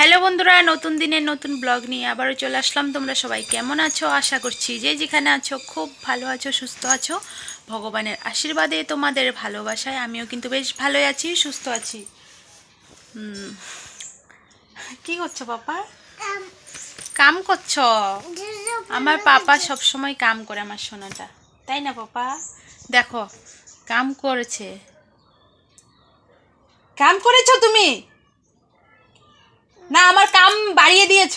Hello বন্ধুরা নতুন দিনের নতুন ব্লগ নিয়ে আবারও চলে আসলাম। তোমরা সবাই কেমন আছো? আশা করছি যে যেখানে আছো খুব ভালো আছো সুস্থ আছো। ভগবানের আশীর্বাদে তোমাদের ভালোবাসায় আমিও কিন্তু বেশ ভালোই আছি সুস্থ আছি। হুম। কি করছ পাপা? কাম। করছ? আমার পাপা সব সময় কাম করে আমার সোনাটা। তাই না পাপা? দেখো কাম করেছে। কাম করেছ তুমি? না আমার কাম বাড়িয়ে দিয়েছ।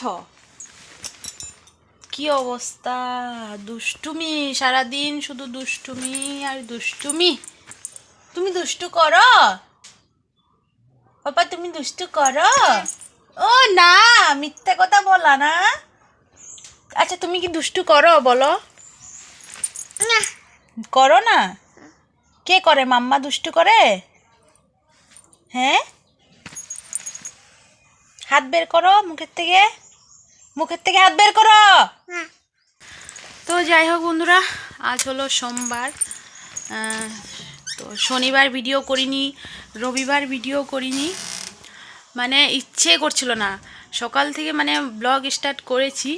কি অবস্থা? দুষ্টুমি সারাদিন শুধু দুষ্টুমি আর দুষ্টুমি। তুমি দুষ্টু করো? বাবা তুমি দুষ্টু করো? ও না মিথ্যে কথা বলা না। আচ্ছা তুমি কি দুষ্টু করো বলো। না। করো না? কে করে? মাম্মা দুষ্টু করে? হ্যাঁ? হাত বের করো মুখের থেকে। মুখের থেকে হাত বের করো। তো যাই হোক বন্ধুরা আজ হলো সোমবার। তো শনিবার ভিডিও করিনি রবিবার ভিডিও করিনি। মানে ইচ্ছে করছিল না। সকাল থেকে মানে ব্লগ স্টার্ট করেছি।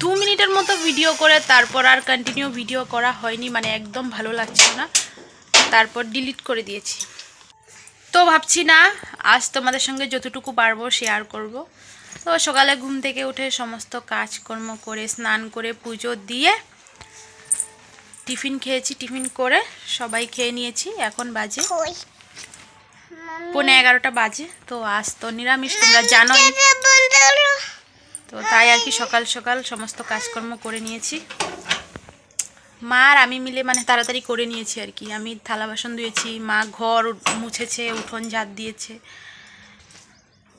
দু মিনিটের মতো ভিডিও করে তারপর আর কন্টিনিউ ভিডিও করা হয়নি। মানে একদম ভালো লাগছিল না। তারপর ডিলিট করে দিয়েছি। তো ভাবছি না আজ তোমাদের সঙ্গে যতটুকু পারব শেয়ার করব। তো সকালে ঘুম থেকে উঠে সমস্ত কাজকর্ম করে স্নান করে পুজো দিয়ে টিফিন খেয়েছি টিফিন করে সবাই খেয়ে নিয়েছি। এখন বাজে পৌনে এগারোটা বাজে তো আজ তো নিরামিষ তোমরা জানোই। তো তাই আর কি সকাল সকাল সমস্ত কাজকর্ম করে নিয়েছি। মা আর আমি মিলে মানে তাড়াতাড়ি করে নিয়েছি আর কি। আমি থালা বাসন ধুয়েছি মা ঘর মুছেছে উঠোন ঝাঁট দিয়েছে।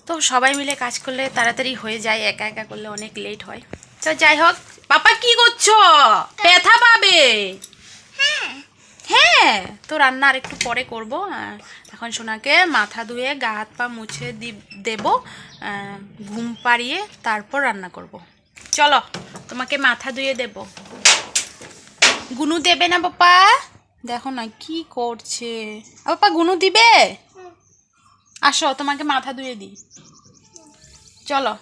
তো সবাই মিলে কাজ করলে তাড়াতাড়ি হয়ে যায় একা একা করলে অনেক লেট হয়। তো যাই হোক পাপা কি করছ? ব্যথা পাবে? হ্যাঁ। তো রান্না আর একটু পরে করব। এখন সোনাকে মাথা ধুয়ে গা হাত পা মুছে দেব ঘুম পাড়িয়ে তারপর রান্না করব। চলো তোমাকে মাথা ধুয়ে দেবো। গুনু দেবে না পাপা? দেখো না কি করছে? পাপা গুনু দিবে? আসো তোমাকে মাথা ধুয়ে দিই। চলো।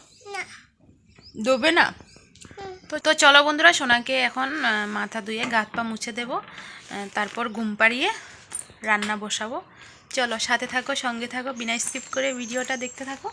দেবে না? তো তো চলো বন্ধুরা সোনাকে এখন মাথা ধুয়ে গাত পা মুছে দেব। তারপর ঘুম পাড়িয়ে রান্না বসাবো। চলো সাথে থাকো সঙ্গে থাকো বিনা স্কিপ করে ভিডিওটা দেখতে থাকো।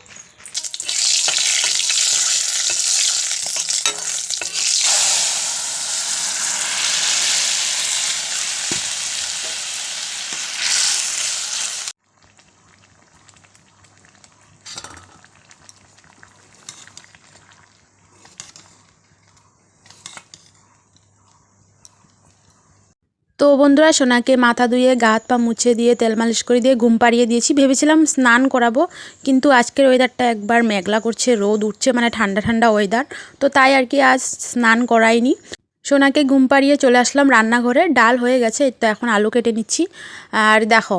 তো বন্ধুরা, সোনাকে মাথা ধুয়ে, গা হাত পা মুছে দিয়ে, তেল মালিশ করে দিয়ে ঘুম পাড়িয়ে দিয়েছি। ভেবেছিলাম স্নান করাবো, কিন্তু আজকের ওয়েদারটা একবার মেঘলা করছে, রোদ উঠছে মানে ঠান্ডা ঠান্ডা ওয়েদার তো তাই আর কি আজ স্নান করাইনি। সোনাকে ঘুম পাড়িয়ে চলে আসলাম রান্নাঘরে, ডাল হয়ে গেছে তো এখন আলু কেটে নিচ্ছি। আর দেখো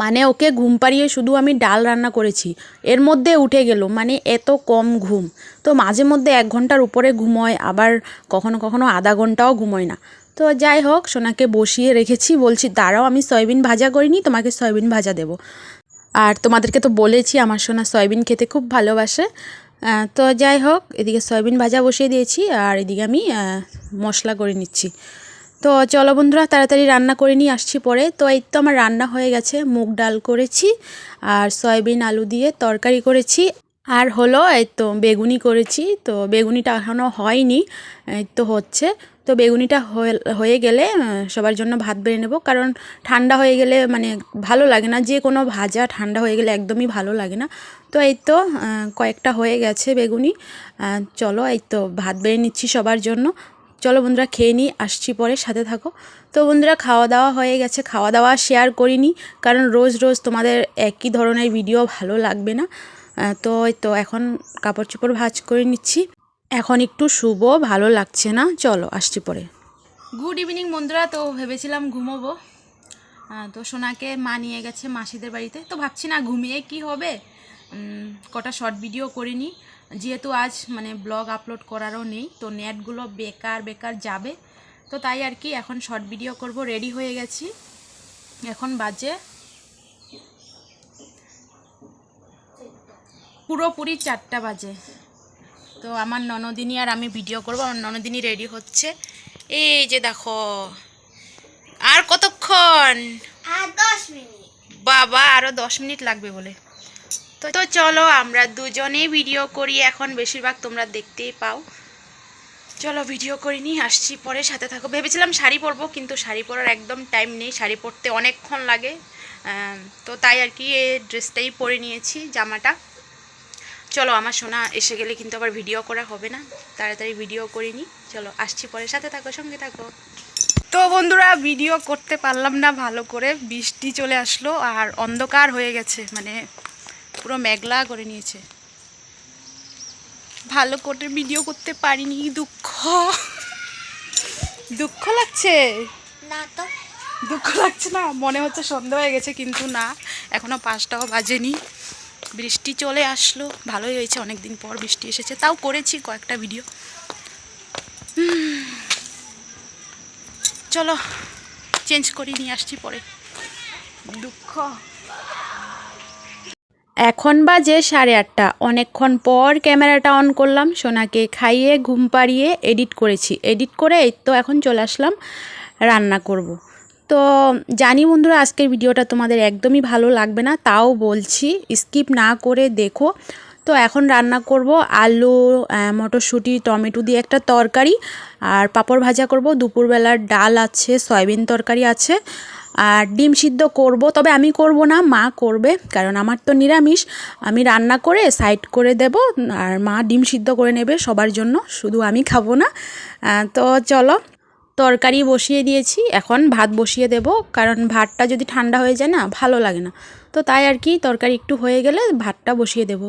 মানে ওকে ঘুম পাড়িয়ে শুধু আমি ডাল রান্না করেছি, এর মধ্যে উঠে গেল মানে এত কম ঘুম। তো মাঝে মধ্যে এক ঘণ্টার উপরে ঘুমোয় আবার কখনো কখনো আধা ঘন্টাও ঘুমোয় না। তো যাই হোক, সোনাকে বসিয়ে রেখেছি, বলছি, দাঁড়াও, আমি সয়াবিন ভাজা করিনি তোমাকে সয়াবিন ভাজা দেবো। আর তোমাদেরকে তো বলেছি, আমার সোনা সয়াবিন খেতে খুব ভালোবাসে। তো যাই হোক, এদিকে সয়াবিন ভাজা বসিয়ে দিয়েছি, আর এদিকে আমি মশলা করে নিচ্ছি। তো চলো বন্ধুরা, তাড়াতাড়ি রান্না করে নিয়ে আসছি পরে। তো এই তো আমার রান্না হয়ে গেছে, মুগ ডাল করেছি, আর সয়াবিন আলু দিয়ে তরকারি করেছি, আর হলো এই তো বেগুনি করেছি। তো বেগুনিটা এখনও হয়নি, এই তো হচ্ছে। তো বেগুনিটা হয়ে- গেলে সবার জন্য ভাত বেড়ে নেব। কারণ ঠান্ডা হয়ে গেলে মানে ভালো লাগে না। যে কোনো ভাজা ঠান্ডা হয়ে গেলে একদমই ভালো লাগে না। তো এই তো কয়েকটা হয়ে গেছে বেগুনি। চলো এই তো, ভাত বেড়ে নিচ্ছি সবার জন্য। চলো বন্ধুরা, খেয়ে নিই, আসছি পরে, সাথে থাকো। তো বন্ধুরা খাওয়া দাওয়া হয়ে গেছে। খাওয়া দাওয়া শেয়ার করিনি, কারণ রোজ রোজ তোমাদের একই ধরনের ভিডিও ভালো লাগবে না। তো এই তো, এখন কাপড় চোপড় ভাজ করে নিচ্ছি। এখন একটু শুভ ভালো লাগছে না। চলো, আসছি পরে। গুড ইভিনিং বন্ধুরা। তো ভেবেছিলাম ঘুমোবো। তো সোনাকে মা নিয়ে গেছে মাসিদের বাড়িতে। তো ভাবছি না, ঘুমিয়ে কি হবে? কটা শর্ট ভিডিও করিনি। যেহেতু আজ মানে ব্লগ আপলোড করারও নেই, তো নেটগুলো বেকার বেকার যাবে। তো তাই আর কি, এখন শর্ট ভিডিও করব। রেডি হয়ে গেছি। এখন বাজে পুরোপুরি চারটা বাজে। তো আমার ননদিনী আর আমি ভিডিও করব আমার ননদিনী রেডি হচ্ছে। এই যে দেখো আর কতক্ষণ? আর দশ মিনিট। বাবা আরও দশ মিনিট লাগবে বলে। তো তো চলো আমরা দুজনেই ভিডিও করি এখন বেশিরভাগ তোমরা দেখতেই পাও। চলো ভিডিও করিনি আসছি পরে সাথে থাকো। ভেবেছিলাম শাড়ি পরবো কিন্তু শাড়ি পরার একদম টাইম নেই। শাড়ি পরতে অনেকক্ষণ লাগে। তো তাই আর কি এই ড্রেসটাই পরে নিয়েছি জামাটা। চলো আমার সোনা এসে গেলে কিন্তু আবার ভিডিও করা হবে না। তাড়াতাড়ি ভিডিও করিনি চলো আসছি পরে। সাথে থাকো সঙ্গে থাকো। তো বন্ধুরা ভিডিও করতে পারলাম না ভালো করে। বৃষ্টি চলে আসলো আর অন্ধকার হয়ে গেছে। মানে পুরো মেঘলা করে নিয়েছে। ভালো করে ভিডিও করতে পারিনি। দুঃখ। দুঃখ লাগছে? না তো। দুঃখ লাগছে না? মনে হচ্ছে সন্ধ্যা হয়ে গেছে কিন্তু না। এখনও পাঁচটাও বাজেনি। বৃষ্টি চলে আসলো। ভালোই হয়েছে অনেক দিন পর বৃষ্টি এসেছে। তাও করেছি কয়েকটা ভিডিও চলো চেঞ্জ করে, নিয়ে আসছি পরে। দুঃখ। এখন বাজে সাড়ে আটটা। অনেকক্ষণ পর ক্যামেরাটা অন করলাম, সোনাকে খাইয়ে, ঘুম পাড়িয়ে এডিট করেছি। এডিট করে এই তো এখন চলে আসলাম, রান্না করব। তো জানি বন্ধুরা, আজকের ভিডিওটা তোমাদের একদমই ভালো লাগবে না, তাও বলছি, স্কিপ না করে দেখো। তো এখন রান্না করব আলু মটরশুঁটি, টমেটো দিয়ে একটা তরকারি, আর পাঁপড় ভাজা করব। দুপুরবেলার ডাল আছে, সয়াবিন তরকারি আছে, আর ডিম সিদ্ধ করব। তবে আমি করব না, মা করবে, কারণ আমার তো নিরামিষ। আমি রান্না করে সাইড করে দেব, আর মা ডিম সিদ্ধ করে নেবে সবার জন্য, শুধু আমি খাব না। তো চলো তরকারি বসিয়ে দিয়েছি, এখন ভাত বসিয়ে দেব, কারণ ভাতটা যদি ঠান্ডা হয়ে যায় না, ভালো লাগে না। তো তাই আর কি, তরকারি একটু হয়ে গেলে ভাতটা বসিয়ে দেব।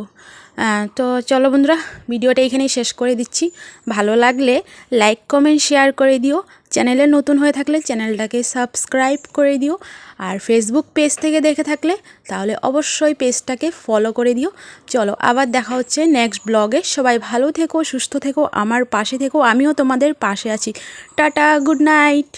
তো চলো বন্ধুরা, ভিডিওটা এখানেই শেষ করে দিচ্ছি। ভালো লাগলে লাইক কমেন্ট শেয়ার করে দিও। চ্যানেলে নতুন হয়ে থাকলে চ্যানেলটাকে সাবস্ক্রাইব করে দিও আর ফেসবুক পেজ থেকে দেখে থাকলে তাহলে অবশ্যই পেজটাকে ফলো করে দিও। চলো, আবার দেখা হচ্ছে নেক্সট ব্লগে সবাই ভালো থেকো, সুস্থ থেকো, আমার পাশে থেকো, আমিও তোমাদের পাশে আছি। Tata good night